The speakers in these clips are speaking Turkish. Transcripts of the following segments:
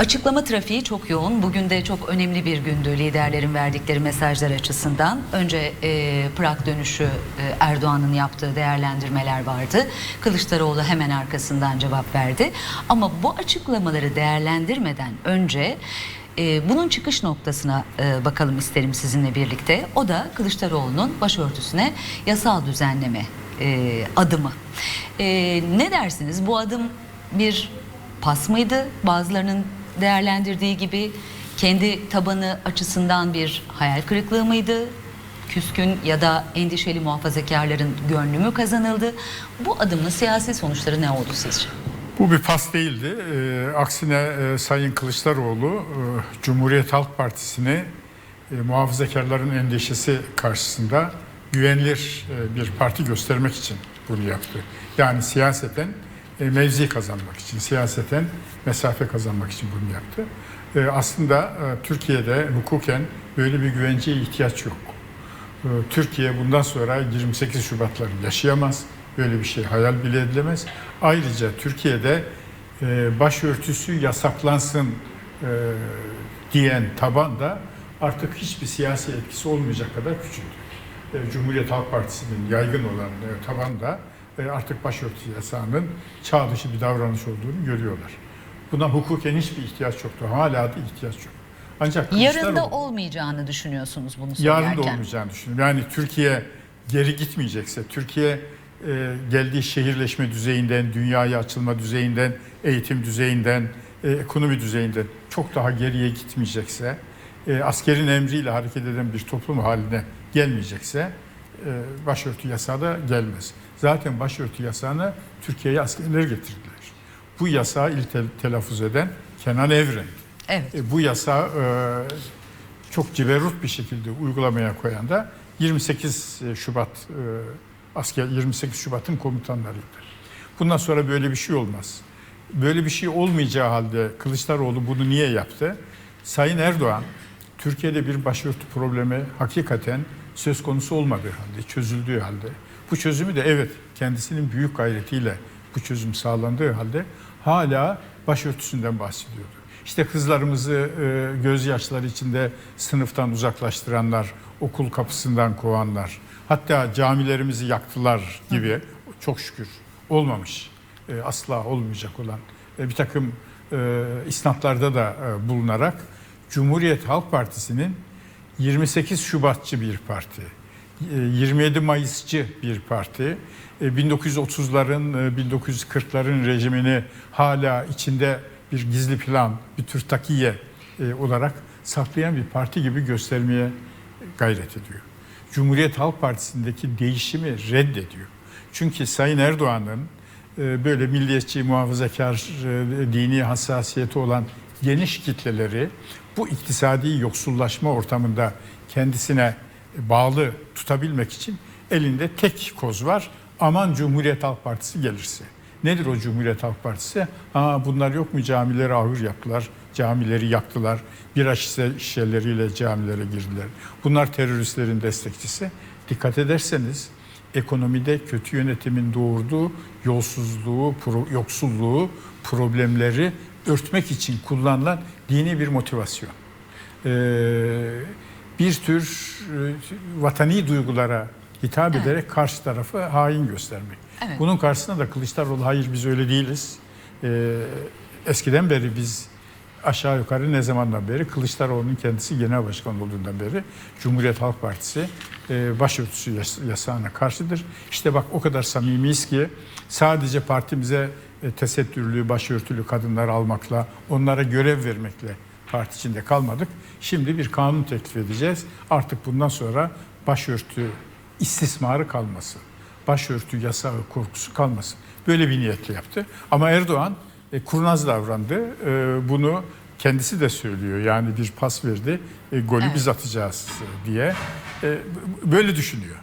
Açıklama trafiği çok yoğun. Bugün de çok önemli bir gündü liderlerin verdikleri mesajlar açısından. Önce e, Prag dönüşü e, Erdoğan'ın yaptığı değerlendirmeler vardı. Kılıçdaroğlu hemen arkasından cevap verdi. Ama bu açıklamaları değerlendirmeden önce e, bunun çıkış noktasına e, bakalım isterim sizinle birlikte. O da Kılıçdaroğlu'nun başörtüsüne yasal düzenleme e, adımı. E, ne dersiniz? Bu adım bir pas mıydı? Bazılarının değerlendirdiği gibi kendi tabanı açısından bir hayal kırıklığı mıydı? Küskün ya da endişeli muhafazakarların gönlü mü kazanıldı? Bu adımın siyasi sonuçları ne oldu sizce? Bu bir pas değildi. Ee, aksine e, Sayın Kılıçdaroğlu e, Cumhuriyet Halk Partisi'ni e, muhafazakarların endişesi karşısında güvenilir e, bir parti göstermek için bunu yaptı. Yani siyaseten e, mevzi kazanmak için, siyaseten mesafe kazanmak için bunu yaptı. E, aslında e, Türkiye'de hukuken böyle bir güvenceye ihtiyaç yok. Türkiye bundan sonra 28 Şubatları yaşayamaz. Böyle bir şey hayal bile edilemez. Ayrıca Türkiye'de e, başörtüsü yasaklansın e, diyen taban da artık hiçbir siyasi etkisi olmayacak kadar küçüldü. E, Cumhuriyet Halk Partisi'nin yaygın olan e, taban da e, artık başörtüsü yasağının çağ dışı bir davranış olduğunu görüyorlar. Buna hukuken hiçbir ihtiyaç yoktu. Hala da ihtiyaç yok. Ancak Yarın da olmayacağını düşünüyorsunuz bunu söylerken. yarın da olmayacağını düşünüyorum. Yani Türkiye geri gitmeyecekse, Türkiye e, geldiği şehirleşme düzeyinden, dünyaya açılma düzeyinden, eğitim düzeyinden, e, ekonomi düzeyinden çok daha geriye gitmeyecekse, e, askerin emriyle hareket eden bir toplum haline gelmeyecekse e, başörtü yasağı da gelmez. Zaten başörtü yasağını Türkiye'ye askerler getirdiler. Bu yasağı ilk tel- telaffuz eden Kenan Evren. Evet. E, bu yasağı e, çok ciberut bir şekilde uygulamaya koyan da 28 Şubat e, asker 28 Şubat'ın komutanlarıydı. Bundan sonra böyle bir şey olmaz. Böyle bir şey olmayacağı halde Kılıçdaroğlu bunu niye yaptı? Sayın Erdoğan Türkiye'de bir başörtü problemi hakikaten söz konusu olmadığı halde, çözüldüğü halde, bu çözümü de evet kendisinin büyük gayretiyle bu çözüm sağlandığı halde hala başörtüsünden bahsediyordu. İşte kızlarımızı e, gözyaşları içinde sınıftan uzaklaştıranlar, okul kapısından kovanlar, hatta camilerimizi yaktılar gibi çok şükür olmamış, e, asla olmayacak olan e, bir takım isnatlarda da bulunarak Cumhuriyet Halk Partisi'nin 28 Şubatçı bir parti, 27 Mayısçı bir parti, e, 1930'ların, e, 1940'ların rejimini hala içinde bir gizli plan, bir tür takiye e, olarak saklayan bir parti gibi göstermeye gayret ediyor. Cumhuriyet Halk Partisi'ndeki değişimi reddediyor. Çünkü Sayın Erdoğan'ın e, böyle milliyetçi, muhafazakar, e, dini hassasiyeti olan geniş kitleleri bu iktisadi yoksullaşma ortamında kendisine bağlı tutabilmek için elinde tek koz var. Aman Cumhuriyet Halk Partisi gelirse. Nedir o Cumhuriyet Halk Partisi? Aa, bunlar yok mu camileri ahır yaptılar, camileri yaktılar, bira şişe- şişeleriyle camilere girdiler. Bunlar teröristlerin destekçisi. Dikkat ederseniz ekonomide kötü yönetimin doğurduğu yolsuzluğu, pro- yoksulluğu, problemleri örtmek için kullanılan dini bir motivasyon. Ee, bir tür e, vatani duygulara hitap Evet. ederek karşı tarafı hain göstermek. Evet. Bunun karşısında da Kılıçdaroğlu hayır biz öyle değiliz. Ee, eskiden beri biz aşağı yukarı ne zamandan beri Kılıçdaroğlu'nun kendisi genel başkan olduğundan beri Cumhuriyet Halk Partisi e, başörtüsü yas- yasağına karşıdır. İşte bak o kadar samimiyiz ki sadece partimize e, tesettürlü, başörtülü kadınlar almakla, onlara görev vermekle parti içinde kalmadık. Şimdi bir kanun teklif edeceğiz. Artık bundan sonra başörtü istismarı kalmasın. Başörtü yasağı korkusu kalmasın. Böyle bir niyetle yaptı. Ama Erdoğan e, kurnaz davrandı. E, bunu kendisi de söylüyor. Yani bir pas verdi. E, golü Evet. biz atacağız e, diye. E, böyle düşünüyor.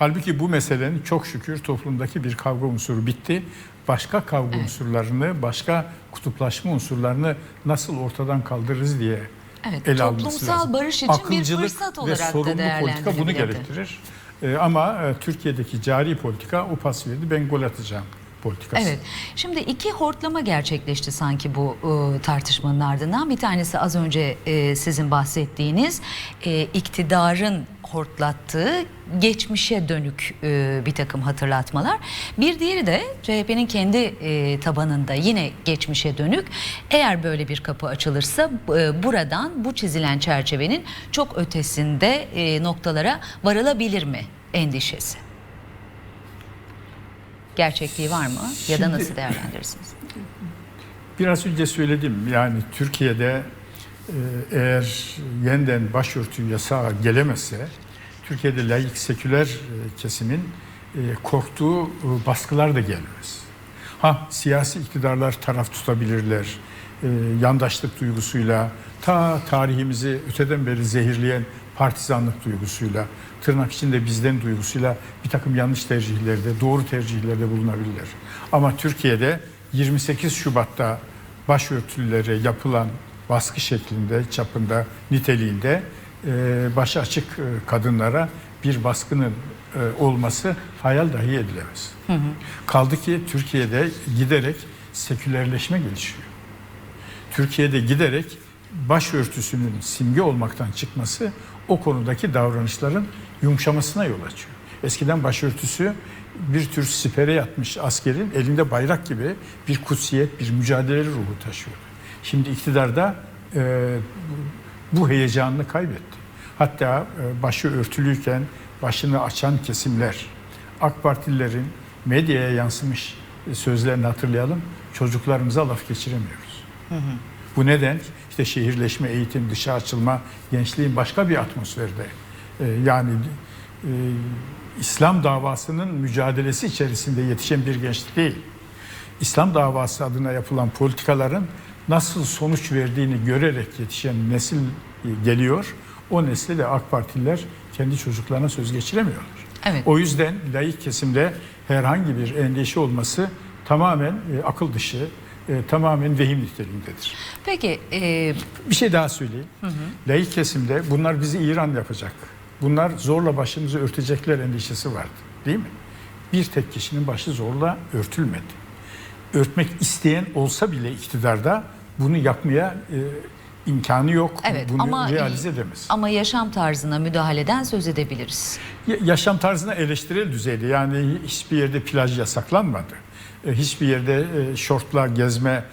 Halbuki bu meselenin çok şükür toplumdaki bir kavga unsuru bitti. Başka kavga unsurlarını, başka kutuplaşma unsurlarını nasıl ortadan kaldırırız diye Evet, ele alması toplumsal lazım. barış için bir Akılcılık fırsat ve olarak da sorumlu politika bunu gerektirir. Ee, ama e, Türkiye'deki cari politika o pas verdi ben gol atacağım politikası. Evet. Şimdi iki hortlama gerçekleşti sanki bu e, tartışmanın ardından. Bir tanesi az önce e, sizin bahsettiğiniz e, iktidarın hortlattığı geçmişe dönük e, bir takım hatırlatmalar. Bir diğeri de CHP'nin kendi e, tabanında yine geçmişe dönük. Eğer böyle bir kapı açılırsa e, buradan bu çizilen çerçevenin çok ötesinde e, noktalara varılabilir mi endişesi? Gerçekliği var mı ya da Şimdi- nasıl değerlendirirsiniz? Biraz önce söyledim yani Türkiye'de eğer yeniden başörtü yasağı gelemezse Türkiye'de laik seküler e, kesimin e, korktuğu e, baskılar da gelmez. Ha siyasi iktidarlar taraf tutabilirler. Yandaşlık duygusuyla ta tarihimizi öteden beri zehirleyen partizanlık duygusuyla tırnak içinde bizden duygusuyla bir takım yanlış tercihlerde, doğru tercihlerde bulunabilirler. Ama Türkiye'de 28 Şubat'ta başörtülülere yapılan baskı şeklinde, çapında, niteliğinde e, başı açık e, kadınlara bir baskının e, olması hayal dahi edilemez. Kaldı ki Türkiye'de giderek sekülerleşme gelişiyor. Türkiye'de giderek başörtüsünün simge olmaktan çıkması o konudaki davranışların yumuşamasına yol açıyor. Eskiden başörtüsü bir tür sipere yatmış askerin elinde bayrak gibi bir kutsiyet, bir mücadele ruhu taşıyordu. Şimdi iktidarda e, bu heyecanını kaybetti. Hatta e, başı örtülüyken başını açan kesimler, AK Partililerin medyaya yansımış sözlerini hatırlayalım. Çocuklarımıza laf geçiremiyoruz. Bu neden? İşte şehirleşme, eğitim, dışa açılma, gençliğin başka bir atmosferde. e, yani e, İslam davasının mücadelesi içerisinde yetişen bir gençlik değil. İslam davası adına yapılan politikaların nasıl sonuç verdiğini görerek yetişen nesil geliyor. O nesli de AK Partililer kendi çocuklarına söz geçiremiyorlar. Evet. O yüzden laik kesimde herhangi bir endişe olması tamamen e, akıl dışı, e, tamamen vehim niteliğindedir. Peki e, Bir şey daha söyleyeyim. Laik kesimde bunlar bizi İran yapacak. Bunlar zorla başımızı örtecekler endişesi vardı. Değil mi? Bir tek kişinin başı zorla örtülmedi. Örtmek isteyen olsa bile iktidarda bunu yapmaya e, imkanı yok. evet bunu ama realize edemez. ama yaşam tarzına müdahaleden söz edebiliriz. Ya- Yaşam tarzına eleştirel düzeyde yani hiçbir yerde plaj yasaklanmadı. E, Hiçbir yerde e, şortla gezme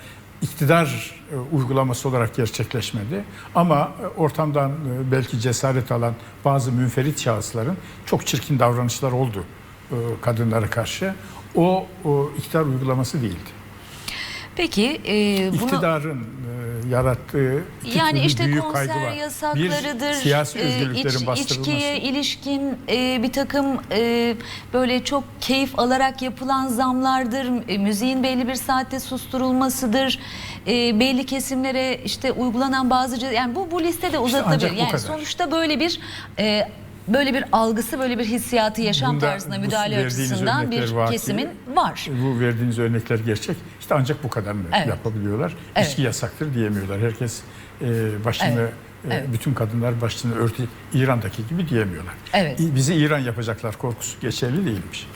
iktidar e, uygulaması olarak gerçekleşmedi. Ama e, ortamdan e, belki cesaret alan bazı münferit şahısların çok çirkin davranışlar oldu kadınlara karşı. O, o iktidar uygulaması değildi. Peki e, bunu İktidarın e, yarattığı yani işte büyük konser var. yasaklarıdır, Bir siyasi e, özgürlüklerin iç- bastırılması. içkiye ilişkin e, bir takım e, böyle çok keyif alarak yapılan zamlardır, e, müziğin belli bir saatte susturulmasıdır, e, belli kesimlere işte uygulanan bazı yani bu bu listede uzatılabilir. ancak bu Yani sonuçta böyle bir e, böyle bir algısı, böyle bir hissiyatı yaşam Bunda tarzına müdahale açısından bir örnekler var ki- kesimin var. Bu verdiğiniz örnekler gerçek. İşte ancak bu kadarını Evet. yapabiliyorlar. Evet. İçki yasaktır diyemiyorlar. Herkes e, başını Evet. e, Evet. bütün kadınlar başını örtü İran'daki gibi diyemiyorlar. Evet. Bizi İran yapacaklar korkusu geçerli değilmiş.